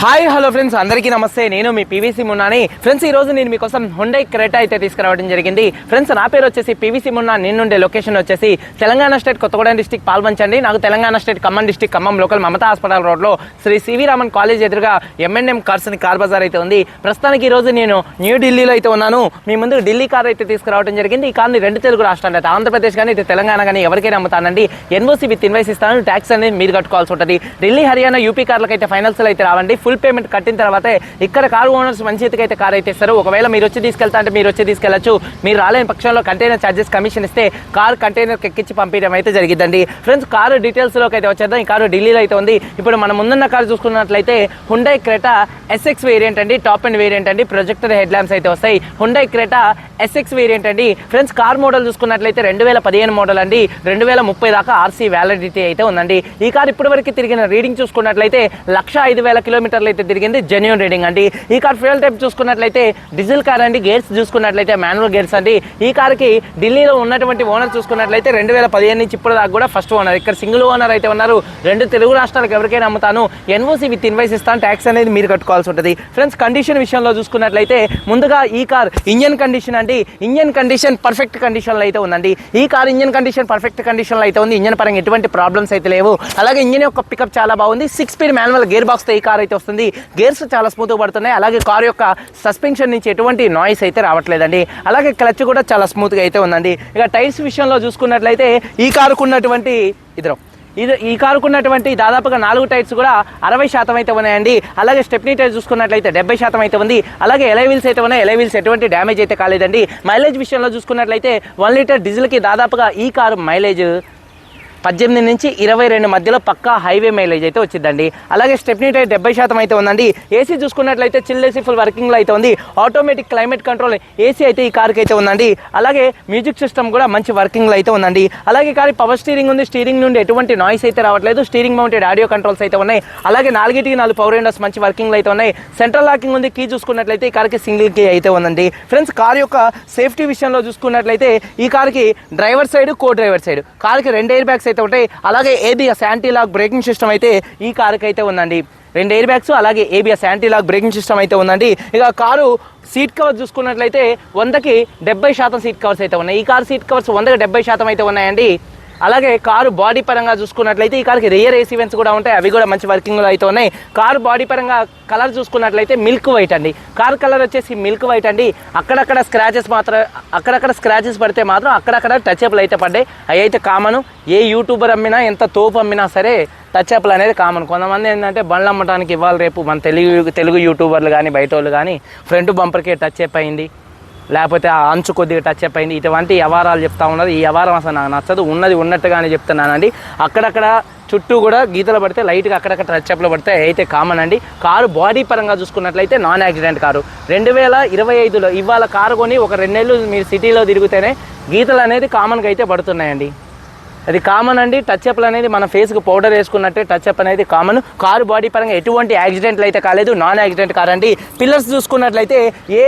Hi hello friends. అందరికీ నమస్తే. నేను మీ పీవీసీ మున్నాని. ఫ్రెండ్స్ ఈ రోజు నేను మీకోసం హుండై క్రేటా అయితే తీసుకురావడం జరిగింది. ఫ్రెండ్స్ నా పేరు వచ్చేసి పీవీసీ మున్నా. నేను ఉండే లొకేషన్ వచ్చేసి తెలంగాణ స్టేట్ కొత్తగూడెం డిస్టిక్ పాల్వంచండి. నాకు Telangana state Khammam district Khammam local Mamata hospital రోడ్లో Shri C V Raman college ఎదురుగా ఎంఎన్ఎం కార్స్ అని కార్ బజార్ అయితే ఉంది. ప్రస్తుతానికి ఈ రోజు నేను న్యూఢిల్లీలో అయితే ఉన్నాను. మీ ముందు ఢిల్లీ కార్ అయితే తీసుకురావడం జరిగింది. ఈ కార్ని రెండు తెలుగు రాష్ట్రాలు అయితే ఆంధ్రప్రదేశ్ కానీ ఇది తెలంగాణ కానీ ఎవరికైనా అమ్ముతానండి. ఎన్ఓసి విత్ ఇన్వైస్ ఇస్తాను. ట్యాక్స్ అనేది మీరు కట్టుకోవాల్సి ఉంటుంది. ఢిల్లీ హర్యానా యూపీ కార్లకైతే అయితే అయితే రావండి. ఫుల్ పేమెంట్ కట్టిన తర్వాతే ఇక్కడ కారు ఓనర్స్ మంచి అయితే కార్ అయితే ఇస్తారు ఒకవేళ మీరు వచ్చి తీసుకెళ్తా అంటే మీరు వచ్చి తీసుకెళ్ళచ్చు. మీరు రాలేని పక్షంలో కంటైనర్ ఛార్జెస్ కమిషన్ ఇస్తే కార్ కంటైనర్ ఎక్కించి పంపించడం అయితే జరిగిందండి ఫ్రెండ్స్ కారు డీటెయిల్స్లోకి అయితే వచ్చేద్దాం. ఈ కారు ఢిల్లీలో అయితే ఉంది. ఇప్పుడు మనం ముందున్న కారు చూసుకున్నట్లయితే హుండై క్రెటా ఎస్ఎక్స్ వేరియంట్ అండి. టాప్ అండ్ వేరియంట్ అండి. ప్రొజెక్టర్ హెడ్ ల్యాంప్స్ అయితే వస్తాయి. హుండై క్రెటా ఎస్ఎక్స్ వేరియంట్ అండి. ఫ్రెండ్స్ కార్ మోడల్ చూసుకున్నట్లయితే రెండు వేల పదిహేను మోడల్ అండి. రెండు వేల ముప్పై దాకా ఆర్సీ వ్యాలిడిటీ అయితే ఉందండి. ఈ కార్ ఇప్పటివరకు తిరిగిన రీడింగ్ చూసుకున్నట్లయితే లక్ష ఐదు వేల కిలోమీటర్ కిలోమీటర్లు అయితే తిరిగింది జెన్యున్ రీడింగ్ అండి. ఈ కార్ ఫ్యూయల్ టైప్ చూసుకున్నట్లయితే డీజిల్ కార్ అండి గేర్స్ చూసుకున్నట్లయితే మాన్యువల్ గేర్స్ అండి. ఈ కార్కి ఢిల్లీలో ఉన్నటువంటి ఓనర్ చూసుకున్నట్లయితే రెండు వేల పదిహేను నుంచి ఇప్పుడు దాకా కూడా ఫస్ట్ ఓనర్ ఇక్కడ సింగిల్ ఓనర్ అయితే ఉన్నారు. రెండు తెలుగు రాష్ట్రాలకు ఎవరికైనా అమ్ముతాను. ఎన్ఓసి విత్ ఇన్వైస్ ఇస్తాను. ట్యాక్స్ అనేది మీరు కట్టుకోవాల్సి ఉంటుంది. ఫ్రెండ్స్ కండిషన్ విషయంలో చూసుకున్నట్లయితే ముందుగా ఈ కార్ ఇంజన్ కండిషన్ అండి. ఇంజన్ కండిషన్ పర్ఫెక్ట్ కండిషన్లో అయితే ఉందండి. ఈ కార్ ఇంజన్ కండిషన్ పర్ఫెక్ట్ కండిషన్లో అయితే ఉంది. ఇంజన్ పరంగా ఎటువంటి ప్రాబ్లమ్స్ అయితే లేవు. అలాగే ఇంజన్ యొక్క పికప్ చాలా బాగుంది. సిక్స్ స్పీడ్ మాన్యువల్ గేర్ బాక్స్తో ఈ కార్ అయితే వస్తుంది గేర్స్ చాలా స్మూత్గా పడుతున్నాయి. అలాగే కార్ యొక్క సస్పెన్షన్ నుంచి ఎటువంటి నాయిస్ అయితే రావట్లేదండి. అలాగే క్లచ్ కూడా చాలా స్మూత్గా అయితే ఉందండి. ఇక టైర్స్ విషయంలో చూసుకున్నట్లయితే ఈ కారుకు ఉన్నటువంటి ఇద్దరు ఇది ఈ కారుకున్నటువంటి దాదాపుగా నాలుగు టైర్స్ కూడా అరవై శాతం అయితే ఉన్నాయండి. అలాగే స్టెప్నీ టైర్ చూసుకున్నట్లయితే డెబ్బై శాతం అయితే ఉంది. అలాగే ఎలైవిల్స్ అయితే ఉన్నాయి. ఎలైవిల్స్ ఎటువంటి డ్యామేజ్ అయితే కాలేదండి. మైలేజ్ విషయంలో చూసుకున్నట్లయితే వన్ లీటర్ డీజిల్కి దాదాపుగా ఈ కారు మైలేజ్ పద్దెనిమిది నుంచి ఇరవై రెండు మధ్యలో పక్కా హైవే మైలేజ్ అయితే వచ్చిందండి. అలాగే స్టెప్నీట్ అయితే డెబ్బై శాతం అయితే ఉందండి. ఏసీ చూసుకున్నట్లయితే చిల్ ఏసీ ఫుల్ వర్కింగ్లో అయితే ఉంది. ఆటోమేటిక్ క్లైమేట్ కంట్రోల్ ఏసీ అయితే ఈ కార్కి అయితే ఉందండి. అలాగే మ్యూజిక్ సిస్టమ్ కూడా మంచి వర్కింగ్లో అయితే ఉందండి. అలాగే కార్ పవర్ స్టీరింగ్ ఉంది. స్టీరింగ్ నుండి ఎటువంటి నాయిస్ అయితే రావట్లేదు. స్టీరింగ్ మౌంటెడ్ ఆడియో కంట్రోల్స్ అయితే ఉన్నాయి. అలాగే నాలుగిటికి నాలుగు పవర్ విండోస్ మంచి వర్కింగ్లో అయితే ఉన్నాయి. సెంట్రల్ లాకింగ్ ఉంది. కీ చూసుకున్నట్లయితే ఈ కార్కి సింగిల్ కీ అయితే ఉందండి. ఫ్రెండ్స్ కార్ యొక్క సేఫ్టీ విషయంలో చూసుకున్నట్లయితే ఈ కార్కి driver side co driver side. కార్కి రెండు ఎయిర్ బ్యాగ్స్ అయితే ఉంటాయి. అలాగే ABS anti lock braking system అయితే ఈ కారుకి అయితే ఉందండి. రెండు ఎయిర్ బ్యాగ్స్ అలాగే ABS anti lock braking system అయితే ఉందండి. ఇక కారు సీట్ కవర్ చూసుకున్నట్లయితే వందకి డెబ్బై శాతం సీట్ కవర్స్ అయితే ఉన్నాయి. ఈ కారు సీట్ కవర్స్ వందకి డెబ్బై శాతం అయితే ఉన్నాయండి. అలాగే కారు బాడీ పరంగా చూసుకున్నట్లయితే ఈ కార్కి రియర్ ఎసివెంట్స్ కూడా ఉంటాయి. అవి కూడా మంచి వర్కింగ్లో అయితే ఉన్నాయి. కారు బాడీ పరంగా కలర్ చూసుకున్నట్లయితే మిల్క్ వైట్ అండి. కార్ కలర్ వచ్చేసి మిల్క్ వైట్ అండి. అక్కడక్కడ స్క్రాచెస్ మాత్రం అక్కడక్కడ స్క్రాచెస్ పడితే మాత్రం అక్కడక్కడ టచ్ అప్లు అయితే పడ్డాయి. అవి అయితే కామను. ఏ యూట్యూబర్ అమ్మినా ఎంత తోపు అమ్మినా సరే టచ్ అప్లు అనేది కామన్. కొంతమంది ఏంటంటే బండ్లు అమ్మటానికి ఇవ్వాలి రేపు మన తెలుగు తెలుగు యూట్యూబర్లు కానీ బయట వాళ్ళు కానీ ఫ్రంట్ బంపర్కే టచ్ అప్ అయింది. లేకపోతే ఆ అంచు కొద్దిగా టచ్ అప్ అయింది. ఇటువంటి వ్యవహారాలు చెప్తా ఉన్నారు ఈ వ్యవహారం అసలు నాకు నచ్చదు. ఉన్నది ఉన్నట్టుగానే చెప్తున్నానండి. అక్కడక్కడ చుట్టూ కూడా గీతలు పడితే లైట్గా అక్కడక్కడ టచ్ అప్లు పడితే అయితే కామన్ అండి. కారు బాడీ పరంగా చూసుకున్నట్లయితే నాన్ యాక్సిడెంట్ కారు. రెండు వేల ఇరవై ఐదులో ఇవాళ కారు కొని ఒక రెండేళ్ళు మీరు సిటీలో తిరిగితేనే గీతలు అనేది కామన్గా అయితే పడుతున్నాయండి. అది కామన్ అండి. టచ్ అప్లు అనేది మన ఫేస్కి పౌడర్ వేసుకున్నట్టే టచ్ అప్ అనేది కామన్ కారు బాడీ పరంగా ఎటువంటి యాక్సిడెంట్లు అయితే కాలేదు. నాన్ యాక్సిడెంట్ కార్ అండి. పిల్లర్స్ చూసుకున్నట్లయితే ఏ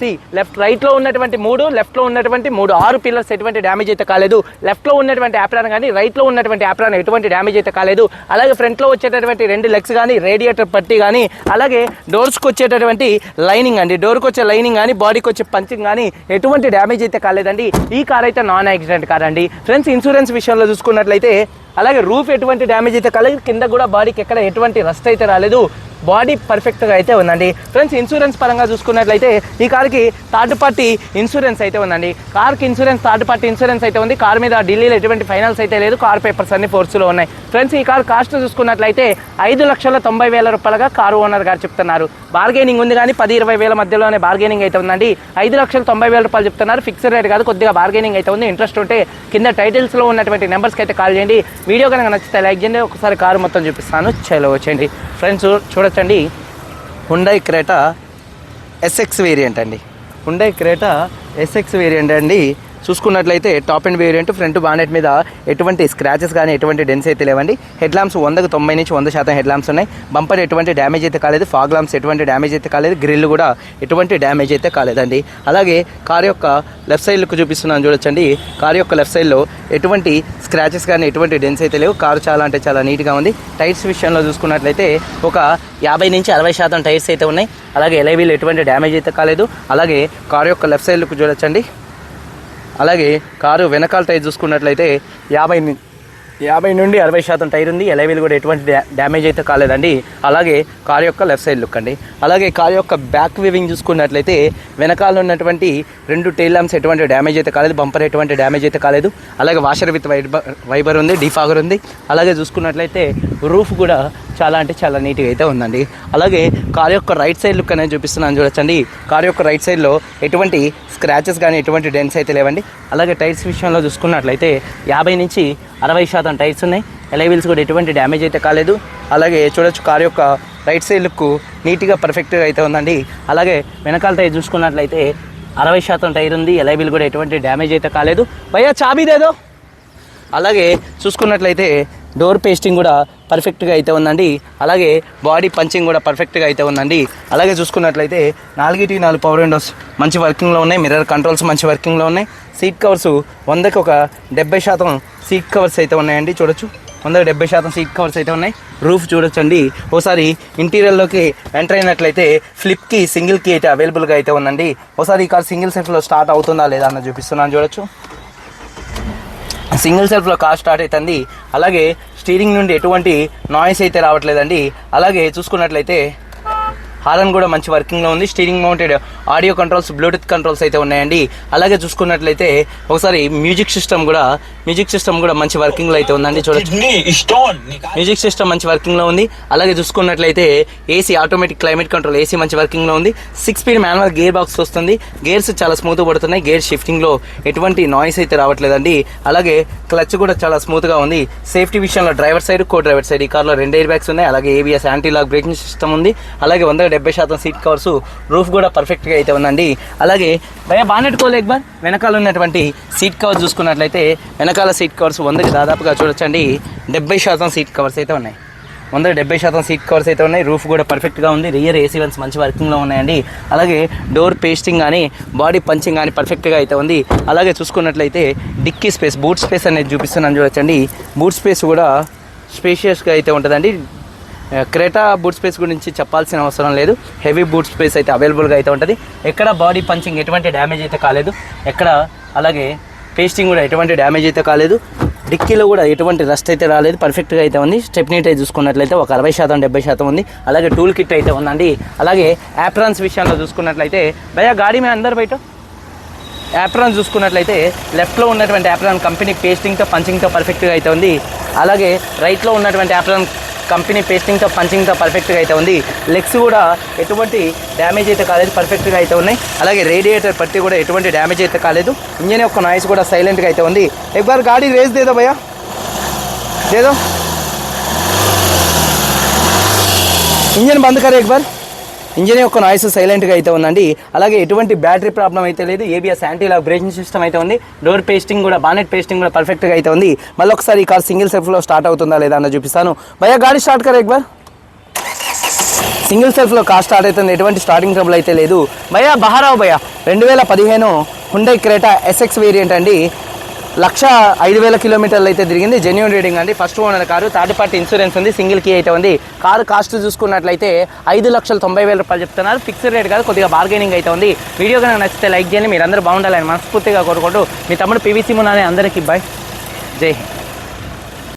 సి లెఫ్ట్ రైట్లో ఉన్నటువంటి మూడు లెఫ్ట్లో ఉన్నటువంటి మూడు. ఆరు పిల్లర్స్ ఎటువంటి డ్యామేజ్ అయితే కాలేదు. లెఫ్ట్లో ఉన్నటువంటి యాప్రాన్ కానీ రైట్లో ఉన్నటువంటి యాప్రాన్ ఎటువంటి డ్యామేజ్ అయితే కాలేదు. అలాగే ఫ్రంట్లో వచ్చేటటువంటి రెండు లెగ్స్ కానీ రేడియేటర్ పట్టి కానీ అలాగే డోర్స్కి వచ్చేటటువంటి లైనింగ్ అండి. డోర్కి వచ్చే లైనింగ్ కానీ బాడీకి వచ్చే పంచింగ్ కానీ ఎటువంటి డ్యామేజ్ అయితే కాలేదండి. ఈ కార్ అయితే నాన్ యాక్సిడెంట్ కార్ అండి. ఫ్రెండ్స్ ఇన్సూరెన్స్ విషయంలో చూసుకున్నట్లయితే అలాగే రూఫ్ ఎటువంటి డ్యామేజ్ అయితే కాలేదు. కింద కూడా బాడీకి ఎక్కడ ఎటువంటి రస్ట్ అయితే రాలేదు. బాడీ పర్ఫెక్ట్గా అయితే ఉందండి. ఫ్రెండ్స్ ఇన్సూరెన్స్ పరంగా చూసుకున్నట్లయితే ఈ కార్కి థర్డ్ పార్టీ ఇన్సూరెన్స్ అయితే ఉందండి. కార్కి ఇన్సూరెన్స్ థర్డ్ పార్టీ ఇన్సూరెన్స్ అయితే ఉంది. కార్ మీద ఢిల్లీలో ఎటువంటి ఫైనల్స్ అయితే లేదు. కార్ పేపర్స్ అన్ని ఫోర్స్లో ఉన్నాయి. ఫ్రెండ్స్ ఈ కార్ కాస్ట్ చూసుకున్నట్లయితే ఐదు లక్షల తొంభై వేల రూపాయలుగా కారు ఓనర్ గారు చెప్తున్నారు. బార్గెనింగ్ ఉంది కానీ పది ఇరవై వేల మధ్యలోనే బార్గెనింగ్ అయితే ఉందండి. ఐదు లక్షల తొంభై వేల రూపాయలు చెప్తున్నారు. ఫిక్స్డ్ రేట్ కాదు కొద్దిగా బార్గెనింగ్ అయితే ఉంది. ఇంట్రెస్ట్ ఉంటే కింద టైటిల్స్లో ఉన్నటువంటి నెంబర్స్కి అయితే కాల్ చేయండి. వీడియో కనుక నచ్చితే లైక్ చేయండి. ఒకసారి కారు మొత్తం చూపిస్తాను. చలో వచ్చేయండి. ఫ్రెండ్స్ చూడొచ్చండి. హుండై క్రేటా ఎస్ఎక్స్ వేరియంట్ అండి. హుండై క్రేటా ఎస్ఎక్స్ వేరియంట్ అండి. చూసుకున్నట్లయితే top and variant front bonnet మీద ఎటువంటి స్క్రాచెస్ కానీ ఎటువంటి డెన్స్ అయితే లేవండి. హెడ్ ల్యాంప్స్ వందకు తొంభై నుంచి వంద శాతం హెడ్ ల్యాంప్స్ ఉన్నాయి. బంపర్ ఎటువంటి డ్యామేజ్ అయితే కాలేదు. ఫాగ్ ల్యాంప్స్ ఎటువంటి డ్యామేజ్ అయితే కాలేదు. గ్రిల్ కూడా ఎటువంటి డ్యామేజ్ అయితే కాలేదండి. అలాగే కార్ యొక్క లెఫ్ట్ సైడ్ లుక్ చూపిస్తున్నాను చూడొచ్చండి. కార్ యొక్క లెఫ్ట్ సైడ్లో ఎటువంటి స్క్రాచెస్ కానీ ఎటువంటి డెన్స్ అయితే లేవు. కారు చాలా అంటే చాలా నీట్గా ఉంది. టైర్స్ విషయంలో చూసుకున్నట్లయితే ఒక యాభై నుంచి అరవై శాతం టైర్స్ అయితే ఉన్నాయి. అలాగే ఎలైవీలు ఎటువంటి డ్యామేజ్ అయితే కాలేదు. అలాగే కారు యొక్క లెఫ్ట్ సైడ్ లుక్ చూడొచ్చండి. అలాగే కారు వెనకాల టైర్ చూసుకున్నట్లయితే యాభై ని- యాభై నుండి అరవై శాతం టైర్ ఉంది. ఎలైవీలు కూడా ఎటువంటి డ్యామేజ్ అయితే కాలేదండి. అలాగే కారు యొక్క లెఫ్ట్ సైడ్ లుక్ అండి. అలాగే కారు యొక్క బ్యాక్ వివింగ్ చూసుకున్నట్లయితే వెనకాల ఉన్నటువంటి రెండు టైల్ ల్యాంప్స్ ఎటువంటి డ్యామేజ్ అయితే కాలేదు. బంపర్ ఎటువంటి డ్యామేజ్ అయితే కాలేదు. అలాగే వాషర్ విత్ వైబర్ వైబర్ ఉంది డిఫాగర్ ఉంది. అలాగే చూసుకున్నట్లయితే రూఫ్ కూడా చాలా అంటే చాలా నీట్గా అయితే ఉందండి. అలాగే కార్ యొక్క రైట్ సైడ్ లుక్ అనేది చూపిస్తున్నాను చూడొచ్చండి. కార్ యొక్క రైట్ సైడ్లో ఎటువంటి స్క్రాచెస్ కానీ ఎటువంటి డెన్స్ అయితే లేవండి. అలాగే టైర్స్ విషయంలో చూసుకున్నట్లయితే యాభై నుంచి అరవై శాతం టైర్స్ ఉన్నాయి. ఎలైవిల్స్ కూడా ఎటువంటి డ్యామేజ్ అయితే కాలేదు. అలాగే చూడొచ్చు కార్ యొక్క రైట్ సైడ్ లుక్ నీట్గా పర్ఫెక్ట్గా అయితే ఉందండి. అలాగే వెనకాల టైర్ చూసుకున్నట్లయితే అరవై శాతం టైర్ ఉంది. ఎలైవిల్ కూడా ఎటువంటి డ్యామేజ్ అయితే కాలేదు. భయ్యా చాబీదేదో అలాగే చూసుకున్నట్లయితే డోర్ పేస్టింగ్ కూడా పర్ఫెక్ట్గా అయితే ఉందండి. అలాగే బాడీ పంచింగ్ కూడా పర్ఫెక్ట్గా అయితే ఉందండి. అలాగే చూసుకున్నట్లయితే నాలుగిటి నాలుగు పవర్ విండోస్ మంచి వర్కింగ్లో ఉన్నాయి. మిర్రర్ కంట్రోల్స్ మంచి వర్కింగ్లో ఉన్నాయి. సీట్ కవర్స్ వందకి ఒక డెబ్బై శాతం సీట్ కవర్స్ అయితే ఉన్నాయండి. చూడొచ్చు. వందకి డెబ్బై శాతం సీట్ కవర్స్ అయితే ఉన్నాయి. రూఫ్ చూడొచ్చండి. ఓసారి ఇంటీరియర్లోకి ఎంటర్ అయినట్లయితే ఫ్లిప్కి సింగిల్కి అయితే అవైలబుల్గా అయితే ఉందండి. ఒకసారి ఈ కార్ సింగిల్ సెల్ఫ్లో స్టార్ట్ అవుతుందా లేదా అన్న చూపిస్తున్నాను. చూడొచ్చు. సింగిల్ సెల్ఫ్లో కార్ స్టార్ట్ అవుతుంది. అలాగే స్టీరింగ్ నుండి ఎటువంటి నాయిస్ అయితే రావట్లేదండి. అలాగే చూసుకున్నట్లయితే హారన్ కూడా మంచి వర్కింగ్లో ఉంది. Steering mounted audio controls Bluetooth controls అయితే ఉన్నాయండి. అలాగే చూసుకున్నట్లయితే ఒకసారి మ్యూజిక్ సిస్టమ్ కూడా మ్యూజిక్ సిస్టమ్ కూడా మంచి వర్కింగ్లో అయితే ఉందండి. చూడొచ్చు మ్యూజిక్ సిస్టమ్ మంచి వర్కింగ్లో ఉంది. అలాగే చూసుకున్నట్లయితే AC automatic climate control AC మంచి వర్కింగ్లో ఉంది. Six speed manual gear box వస్తుంది. గేర్స్ చాలా స్మూత్గా పడుతున్నాయి. గేర్ షిఫ్టింగ్లో ఎటువంటి నాయిస్ అయితే రావట్లేదండి. అలాగే క్లచ్ కూడా చాలా స్మూత్గా ఉంది. సేఫ్టీ విషయంలో driver side co driver side ఈ కార్లో రెండు ఎయిర్ బ్యాగ్స్ ఉన్నాయి. అలాగే ABS anti lock braking system ఉంది. అలాగే వంద డెబ్బై శాతం సీట్ కవర్స్ రూఫ్ కూడా పర్ఫెక్ట్గా అయితే ఉందండి. అలాగే భయ బానెట్ కోల్ బార్ వెనకాల ఉన్నటువంటి సీట్ కవర్ చూసుకున్నట్లయితే వెనకాల సీట్ కవర్స్ వందకి దాదాపుగా చూడొచ్చండి. డెబ్బై శాతం సీట్ కవర్స్ అయితే ఉన్నాయి. వంద డెబ్బై శాతం సీట్ కవర్స్ అయితే ఉన్నాయి. రూఫ్ కూడా పర్ఫెక్ట్గా ఉంది. రియర్ ఏసీ వన్స్ మంచి వర్కింగ్లో ఉన్నాయండి. అలాగే డోర్ పేస్టింగ్ కానీ బాడీ పంచింగ్ కానీ పర్ఫెక్ట్గా అయితే ఉంది. అలాగే చూసుకున్నట్లయితే డిక్కీ స్పేస్ బూట్ స్పేస్ అనేది చూపిస్తున్నాను చూడొచ్చండి. బూట్ స్పేస్ కూడా స్పేషియస్గా అయితే ఉంటుందండి. క్రేటా బూట్ స్పేస్ గురించి చెప్పాల్సిన అవసరం లేదు. హెవీ బూట్ స్పేస్ అయితే అవైలబుల్గా అయితే ఉంటుంది. ఎక్కడ బాడీ పంచింగ్ ఎటువంటి డ్యామేజ్ అయితే కాలేదు. ఎక్కడ అలాగే పేస్టింగ్ కూడా ఎటువంటి డ్యామేజ్ అయితే కాలేదు. డిక్కీలో కూడా ఎటువంటి రస్ట్ అయితే రాలేదు. పర్ఫెక్ట్గా అయితే ఉంది. స్టెప్నీ అయితే చూసుకున్నట్లయితే ఒక అరవై శాతం డెబ్బై శాతం ఉంది. అలాగే టూల్ కిట్ అయితే ఉందండి. అలాగే యాప్రాన్స్ విషయంలో చూసుకున్నట్లయితే భయ్యా గాడి మీద అందరు బయట? యాప్రాన్ చూసుకున్నట్లయితే లెఫ్ట్లో ఉన్నటువంటి యాప్రాన్ కంపెనీ పేస్టింగ్తో పంచింగ్తో పర్ఫెక్ట్గా అయితే ఉంది. అలాగే రైట్లో ఉన్నటువంటి యాప్రాన్ కంపెనీ పేస్టింగ్తో పంచింగ్తో పర్ఫెక్ట్గా అయితే ఉంది. లెగ్స్ కూడా ఎటువంటి డ్యామేజ్ అయితే కాలేదు పర్ఫెక్ట్గా అయితే ఉన్నాయి. అలాగే రేడియేటర్ పట్టి కూడా ఎటువంటి డ్యామేజ్ అయితే కాలేదు. ఇంజన్ యొక్క నాయిస్ కూడా సైలెంట్గా అయితే ఉంది. ఎక్బార్ గాడి రేస్ దేదో భయ్యా? దేదో? ఇంజన్ బంద్ కరే ఎక్బార్. ఇంజిన్ యొక్క నాయిస్ సైలెంట్గా అయితే ఉందండి. అలాగే ఎటువంటి బ్యాటరీ ప్రాబ్లం అయితే లేదు. ABS anti lock braking system అయితే ఉంది. డోర్ పేస్టింగ్ కూడా బానెట్ పేస్టింగ్ కూడా పర్ఫెక్ట్గా అయితే ఉంది. మళ్ళీ ఒకసారి ఈ కార్ సింగిల్ సెల్ఫ్లో స్టార్ట్ అవుతుందా లేదా అన్న చూపిస్తాను. భయ్యా గాడి స్టార్ట్ కరే ఎక్బార్ సింగిల్ సెల్ఫ్లో కార్ స్టార్ట్ అవుతుంది. ఎటువంటి స్టార్టింగ్ ట్రబుల్ అయితే లేదు. భయ్యా బహారావు భయ్యా రెండు వేల పదిహేను హుండై క్రేటా ఎస్ఎక్స్ వేరియంట్ అండి. లక్ష ఐదు వేల కిలోమీటర్లు అయితే తిరిగింది. జెన్యున్ రీడింగ్ అండి. First owner car third party insurance ఉంది. సింగిల్ కీ అయితే ఉంది. కారు కాస్ట్ చూసుకున్నట్లయితే ఐదు లక్షల తొంభై వేల రూపాయలు చెప్తున్నారు. ఫిక్స్డ్ రేట్ కాదు కొద్దిగా బార్గెనింగ్ అయితే ఉంది. వీడియో కనుక నచ్చితే లైక్ చేయండి. మీరు అందరూ బాగుండాలని మనస్ఫూర్తిగా కోరుకుంటూ మీ తమ్ముడు పీవీసీ మున్నానే అందరికీ బాయ్ జై హింద్.